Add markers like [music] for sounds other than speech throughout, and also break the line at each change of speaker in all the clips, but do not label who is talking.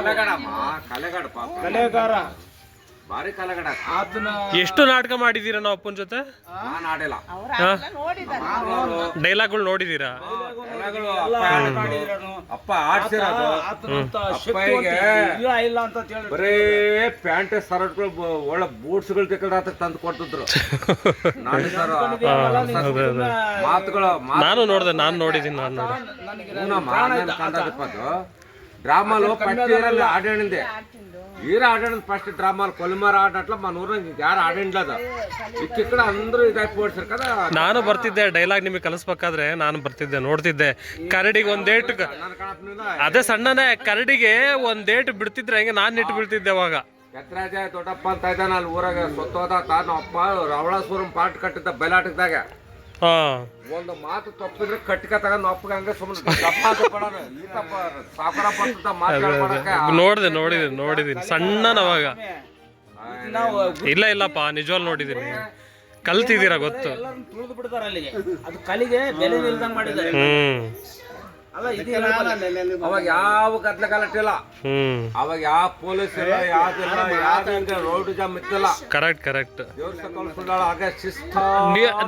ಕಲೆಗಡಮ್ಮ ಕಲೆಗಡ ಪಾಪ.
ಕಲೆಗಾರ
ಬಾರಿ ಕಲೆಗಡ.
ಆತನ
ಎಷ್ಟು ನಾಟಕ ಮಾಡಿದೀರ ನಾವು ಅಪ್ಪನ ಜೊತೆ?
ನಾನು ಆಡಿಲ್ಲ
ಡೈಲಾಗ್ಗಳು ನೋಡಿದೀರಾ?
ಅಪ್ಪ ಆಡ್ಸಿರೋದು
ಇಲ್ಲ ಅಂತ ಹೇಳಿ
ಬರೇ ಪ್ಯಾಂಟ್ ಶರ್ಟ್ಗಳು ಒಳ್ಳೆ ಬೂಟ್ಸ್ಗಳು ತಂದು ಕೊಟ್ಟಿದ್ರು. [laughs] ನಾಟಕರು ಮಾತುಗಳು
ನಾನು ನೋಡಿದೆ ನಾನು ನೋಡಿದ್ದೀನಿ ನಾನು ನೋಡಿ
డ్రామాలో ఫస్ట్ ఇయర్ ఆడండి ఈర ఆడండి ఫస్ట్ డ్రామాలు కొలిమార ఆడట్ల మన ఊరు ಯಾರು ಆಡಿಂಡ್ಲದ ఇక్కడ అందరూ ಇದಾಗ್ಬಿಡ್ತಾರೆ కదా
ನಾನು ಬರ್ತಿದ್ದೆ ಡೈಲಾಗ್ ನಿಮಗೆ ಕಲಿಸ್ಬೇಕಾದ್ರೆ ನಾನು ಬರ್ತಿದ್ದೆ ನೋಡ್ತಿದ್ದೆ ಕರಡಿಗೆ ಒಂದ್ ಏಟ್
ನನ್ನ ಕಣಪ್ನಿಂದ
ಅದೇ ಸಣ್ಣನೇ ಕರಡಿಗೆ ಒಂದ್ ಏಟ್ ಬಿಡ್ತಿದ್ರೆ ಹೆಂಗೆ ನಾನು ಇಟ್ಟು ಬೀಳ್ತಿದ್ದೆ ಅವಾಗ
ಎತ್ತರಾಜ ದೊಡ್ಡಪ್ಪ ಅಂತ ಇದ್ದಾನ ಅಲ್ಲಿ ಊರಾಗ ಸೊತ್ತೋದ ತಾನು ಅಪ್ಪ ರವಳಾಸುರಂ ಪಾಟ್ ಕಟ್ಟಿದ್ದ ಬಯಲಾಟದಾಗ
ಹಾ
ಒಂದು ಮಾತು ತಪ್ಪಿದ್ರೆ ಕಟ್ಟಿಗೆ ತಗೊಂಡು ಒಪ್ಪಗಂಗೆ ಸುಮ್ಮನೆ ದಪ್ಪ ಅಂತ ಕೊಡೋಣ ಈ ತಪ್ಪ ಸಾಕರ ಪಂತ ಮಾತಾಡ್ಕೊಳಕ್ಕೆ
ನೋಡಿದೆ ನೋಡಿದ್ದೀನಿ ನೋಡಿದ್ದೀನಿ ಸಣ್ಣನ ಅವಾಗ.
ನಾವು
ಇಲ್ಲ ಇಲ್ಲಪ್ಪ ನಿಜವಾಗ್ ನೋಡಿದ್ದೀನಿ ಕಲ್ತಿದ್ದೀರಾ ಗೊತ್ತು.
ಎಲ್ಲರನ್ನು ತುಳಿದು ಬಿಡ್ತಾರೆ ಅಲ್ಲಿಗೆ. ಅದು ಕಲಿಗೆ ಬೆಲೆ ನಿಲ್ದಂಗ್ ಮಾಡಿದ್ದಾರೆ.
ಹ್ಮ್.
ಅವಾಗ ಯಾವ ಕತ್ಲೆ ಕಲೆಕ್ಟ್
ಹ್ಮ್.
ಅವಾಗ ಯಾವ ಪೊಲೀಸ್ ಇಲ್ಲ ಯಾವ್ದಿಲ್ಲ ಯಾವ್ದು ರೋಡ್ ಜಾಮ್ ಇತ್ತಿಲ್ಲ.
ಕರೆಕ್ಟ್ ಕರೆಕ್ಟ್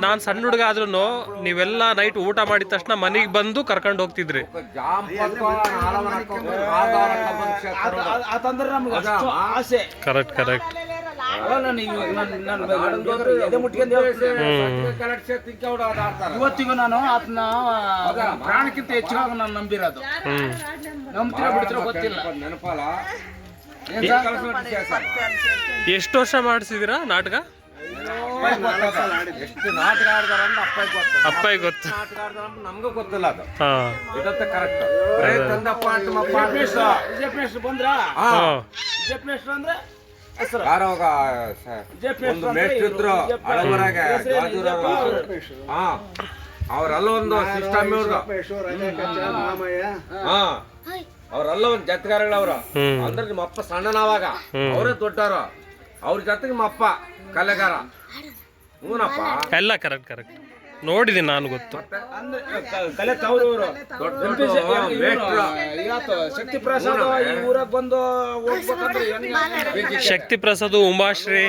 ನಾನ್ ಸಣ್ಣ ಹುಡುಗ ಆದ್ರೂ ನೀವೆಲ್ಲ ನೈಟ್ ಊಟ ಮಾಡಿದ ತಕ್ಷಣ ಮನೆಗೆ ಬಂದು ಕರ್ಕೊಂಡು ಹೋಗ್ತಿದ್ರಿ.
ಆಸೆ.
ಕರೆಕ್ಟ್ ಕರೆಕ್ಟ್
ಇವತ್ತಿಗೂ ನಾನು ಆತನ ಪ್ರಾಣಕ್ಕಿಂತ ಹೆಚ್ಚಾಗಿ ನಾನು ನಂಬಿರೋದು.
ನಂಬ್ತಿರ
ನಂಬ್ತಿರೋ ಬಿಡ್ತಿರೋ ಗೊತ್ತಿಲ್ಲ.
ನೆನಪಲ್ಲ?
ಎಷ್ಟು ವರ್ಷ ಮಾಡಿಸಿದಿರಾ ನಾಟಕ?
ಎಷ್ಟು ನಾಟಕ ಆಡ್ದಾರ ಅಂತ ಅಪ್ಪ ಗೊತ್ತ.
ಅಪ್ಪಯ್ಯ ಗೊತ್ತು.
ನಾಟಕ ಆಡ್ದಾರ ಅಂತ ನಮ್ಗೂ ಗೊತ್ತಿಲ್ಲ ಅದು. ಕರೆಕ್ಟ್ ತಂದಪ್ಪ ಅಂತ
ಬಂದ್ರ? ಅಂದ್ರೆ?
ಯಾರೋ ಒಂದು ಮೇಷ್ಟ್ರಿದ್ರು ಹಳಬರಾಗ ಜಾಜೂರವ್ರು. ಹಾ ಅವರೆಲ್ಲ ಒಂದು ಸಿಸ್ಟಮ್ ಇವ್ರದ್ದು ಹಾ ಅವರೆಲ್ಲ ಒಂದು ಜತ್ಗಾರಗಳವ್ರು
ಅವರು.
ಅಂದ್ರೆ ನಿಮ್ಮ ಅಪ್ಪ ಸಣ್ಣನವಾಗ ಅವರೇ ದೊಡ್ಡವರು. ಅವ್ರ ಜೊತೆಗೆ ನಿಮ್ಮ ಅಪ್ಪ ಕಲೆಗಾರ. ಹ್ಞೂನಪ್ಪ.
ಎಲ್ಲ ಕರೆಕ್ಟ್ ಕರೆಕ್ಟ್ ನೋಡಿದ್ದೀನಿ ನಾನು ಗೊತ್ತು.
ಅಂದ್ರೆ ಕಲೆ. ಇವತ್ತು ಶಕ್ತಿ ಪ್ರಸಾದ್ ಈ ಊರಾಗ ಬಂದು ಹೋಗ್ಬೇಕಂದ್ರೆ ಹೆಂಗೆ?
ಶಕ್ತಿ. ಪ್ರಸಾದ್ ಉಮಾಶ್ರೀ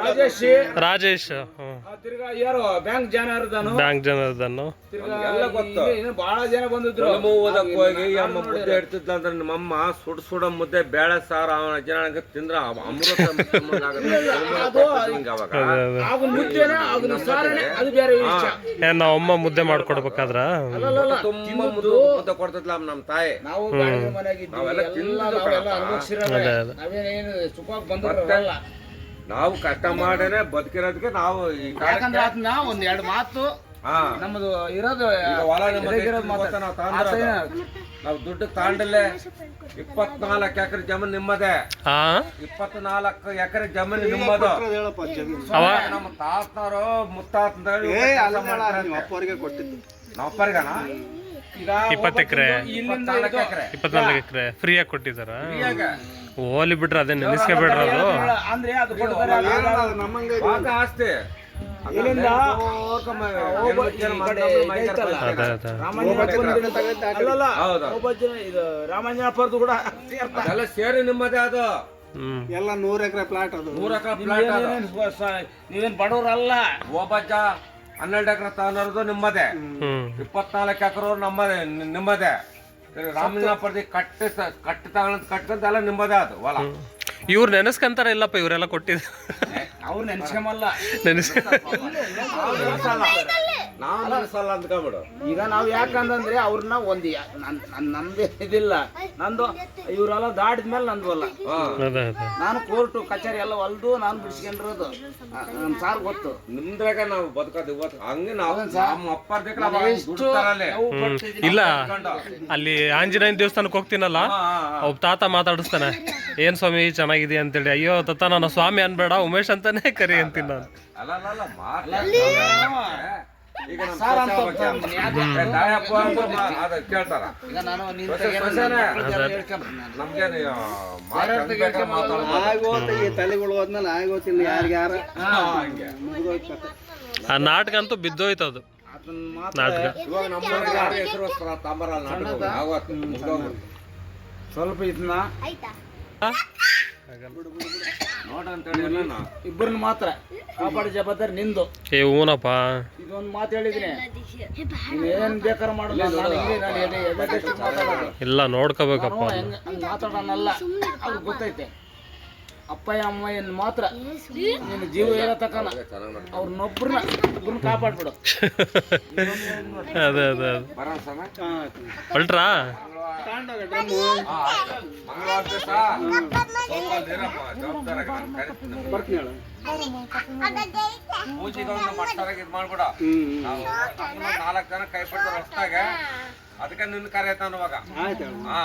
ರಾಜೇಶ್.
ರಾಜೇಶ್.
ಯಾರು ಬ್ಯಾಂಕ್ ಜನಾರ್ದನು.
ಬ್ಯಾಂಕ್ ಜನರದನ್ನು
ತಿರ್ಗಾ
ಎಲ್ಲ ಗೊತ್ತು.
ಇಲ್ಲಿ ಇನ್ನು ಬಹಳ ಜನ ಬಂದಿದ್ರು.
ನಮ್ಮ ಓದಕ್ ಹೋಗಿ ಅಮ್ಮ ಮುದ್ದೆ ಇಡ್ತಿದ್ಲ ಅಂದ್ರೆ ನಮ್ಮಮ್ಮ ಸುಡ್ ಸುಡ ಮುದ್ದೆ ಬೇಳೆ ಸಾರು ಅವನ ಜನ ತಿಂದ್ರ ಅಮೃತ [laughs] ಹಿಂಗ ಅವಾಗ.
ಆಗ ಮುದ್ದೆನ ಅದನ್ನ ಸಾರಣೆ ಅದು ಬೇರೆ ವಿಷಯ.
ಏನ್ ನಾವ್ ಅಮ್ಮ ಮುದ್ದೆ ಮಾಡ್ಕೊಡ್ಬೇಕಾದ್ರ?
ಅಲ್ಲಲ್ಲ
ತುಂಬಾ ಮುದ್ದೆ ಮುದ್ದೆ ಕೊಡ್ತಿದ್ಲ ನಮ್ಮ ತಾಯಿ.
ನಾವು ಗಾಡಿ ಮನೆಯಾಗ
ನಾವೆಲ್ಲ
ಇದ್ದೀವಿ
ತಿಂದು
ನಾವೆಲ್ಲ
ಕಣಪ್ಪ.
ಅನುಭವಿಸಿರೋದೇ.
ಅದೇ, ಅದೇ.
ನಾವೇನೇನು ಸುಖವಾಗಿ
ನಾವು ಕಷ್ಟ ಮಾಡೇನೆ ಬದುಕಿರೋದಕ್ಕೆ ನಾವು ಈ ಕಾಲಕ್ಕೆ
ಯಾಕಂದ್ರೆ ಅದನ್ನ ಒಂದ್ ಎರಡು ಮಾತು
ಹಾ.
ನಮ್ಮದು ಇರೋದು
ಈಗ ಹೊಲ ನಮ್ಮ
ಇರೋದು ಮಾತು.
ನಾವು
ಆತ
ತಗೊಂಡಿರೋದು? ನಾವು ದುಡ್ಡು ತಾಂಡಲ್ಲೇ ಇಪ್ಪತ್ನಾಲ್ಕು ಎಕರೆ ಜಮೀನು ನಿಮ್ಮದೇ.
ಹಾ
ಇಪ್ಪತ್ನಾಲ್ಕು ಎಕರೆ ಜಮೀನು ನಿಮ್ಮದು.
ಅವ?
ನಮ್ಮ ತಾತನವರು ನಾವು
ಈಗ
ಇಪ್ಪತ್ತು ಎಕರೆ.
ಇಲ್ಲಿಂದ
ಇಪ್ಪತ್ನಾಲ್ಕು
ಇದು-
ಎಕರೆ.
ಇಪ್ಪತ್ನಾಲ್ಕು ಎಕರೆ. ಫ್ರೀಯಾಗಿ ಕೊಟ್ಟಿದಾರ
ಫ್ರೀಯಾಗ
ಓಲಿ ಬಿಟ್ರೆ ಅದೇ ನೆನೆಸ್ಕೋಬೇಡ್ರ ಅದು?
ಅಂದ್ರೆ ಅದು
ಆಸ್ತಿ
ಇಲ್ಲಿಂದ ರಾಮಾಂಜನಪುರದ್ದು ಕೂಡ
ಎಲ್ಲ ಸೇರಿ ನಿಮ್ಮದೇ ಅದು.
ಎಲ್ಲ ನೂರ ಎಕರೆ ಪ್ಲಾಟ್ ಅದು.
ನೂರ ಎಕರೆ ಪ್ಲಾಟ್
ನೀವೇನ್ ಬಡವರಲ್ಲ.
ಒಬ್ಬಜ್ಜ ಹನ್ನೆರಡು ಎಕರೆ ತಗೊಂಡಿರೋದು ನಿಮ್ಮದೇ. ಇಪ್ಪತ್ನಾಲ್ಕು ಎಕರೆ ನಮ್ಮದೇ ನಿ- ನಿಮ್ಮದೇ ರಾಮಲಿಂಗಪುರದಿ ಕಟ್ಟ ಕಟ್ಟಿ ತಗೊಂಡ್ ಕಟ್ಕೊಂತ ನಿಂಬದೇ ಅದು ಹೊಲ.
ಇವ್ರು ನೆನೆಸ್ಕಂತಾರ ಇಲ್ಲಪ್ಪ ಇವರೆಲ್ಲ ಕೊಟ್ಟಿದ್ರು
ಅವ್ರು ನೆನ್ಸ್ಕೊಂಬಲ್ಲ.
ನೆನೆಸ್
ಅಂದ್ಕೊಂಬಿಡು
ಈಗ ನಾವು ಯಾಕಂದ್ರೆ ಅವ್ರನ್ನ ಒಂದು ಯಾ- ನನ್ ನನ್- ನಮ್ದೇ ಇದಿಲ್ಲ. ನಂದು ಇವರೆಲ್ಲ ದಾಟಿದ್ಮೇಲೆ ನಂದು ಅಲ್ಲ. ನಾನು ಕೋರ್ಟು ಕಚೇರಿ ಎಲ್ಲ ಹೊಲ್ದು ನಾನು ಬಿಡಿಸ್ಕೊಂಡಿರೋದು. ನಮ್ಮ ಸಾರ್ ಗೊತ್ತು.
ನಿಮ್ದ್ರಾಗ ನಾವು ಬದುಕೋದು ಇವತ್ತು? ಹಂಗೆ ನಾವು ನಮ್ಮ
ನಾವು
ಇಲ್ಲ. ಅಲ್ಲಿ ಆಂಜನೇಯನ ದೇವಸ್ಥಾನಕ್ಕೆ ಹೋಗ್ತೀನಲ್ಲ? ಒಬ್ಬ ತಾತ ಮಾತಾಡಿಸ್ತಾನೆ. ಏನ್ ಸ್ವಾಮಿ ಚೆನ್ನಾಗಿದೆ ಅಂತೇಳಿ. ಅಯ್ಯೋ ತತ್ತ ನಾನು ಸ್ವಾಮಿ ಅನ್ಬೇಡ. ಉಮೇಶ್ ಅಂತಾನೆ ಕರಿ ಅಂತೀನಿ ನಾನು.
ಈಗ ನಮ್ಮ
ಸಾರ್ ಅಂತ ಒಬ್ಬ
ಏ, ಮಾ- ಅದು ಕೇಳ್ತಾರ.
ಈಗ ನಾನು ನಿನ್
ಮಾತಾಡ್ಬೋದು
ಆಗೋತ ಈ ತಲೆಗಳು ಹೋದ್ಮೇಲೆ ಆಗೋತಿಲ್ಲ ಯಾರಿಗ್ಯಾರ
ಹಾ,
ಮುಗ್ದೋಯ್ತು ಕತೆ.
ಆ ನಾಟಕ ಅಂತೂ ಬಿದ್ದೋಯ್ತು ಅದು
ಅದನ್ನ ಮಾತ್ರ
ನಾಟಕ.
ಇವಾಗ ನಮ್ಮ ಹೆಸರು ತಾಂಬರ ನಾಟಕ ಆವತ್ತು ಮುಗ್ದೋಗ್ಬಿಡ್ತು.
ಸ್ವಲ್ಪ ಇದನ್ನ ಇಬ್ಬರನ್ನ ಮಾತ್ರ ಕಾಪಾಡಿ ಜವಾಬ್ದಾರಿ ನಿಂದು.
ಏ ಹೂನಪ್ಪ.
ಇದೊಂದು ಮಾತು ಹೇಳಿದಿನಿ ಏನ್ ಬೇಕಾರ ಮಾಡಲ್ಲ
ಇಲ್ಲ ನೋಡ್ಕೋಬೇಕಪ್ಪ.
ಮಾತಾಡೋಣಲ್ಲ ಅದು ಗೊತ್ತೈತೆ. ಅಪ್ಪಯ್ಯ ಅಮ್ಮಯ್ಯನ್ ಮಾತ್ರ ನಿನ್ನ ಜೀವ ಏನೋ ತಕನ. ಅವ್ರನ್ನೊಬ್ರನ್ನ ಇಬ್ಬರನ್ನ ಕಾಪಾಡ್ಬಿಡು. [laughs]
ಅದೇ ಅದೇ ಹೊಲ್ಟ್ರಾ?
ಇದು ಮಾಡ್ಬಿಡ ನಾಲ್ಕು ಜನ ಕೈ ಹೊಸ್ದಾಗ ಅದಕ್ಕೆ ನಿನ್ನ ಕರೆ ಇವಾಗ
ಆಯ್ತು ಹೇಳು.
ಹಾ.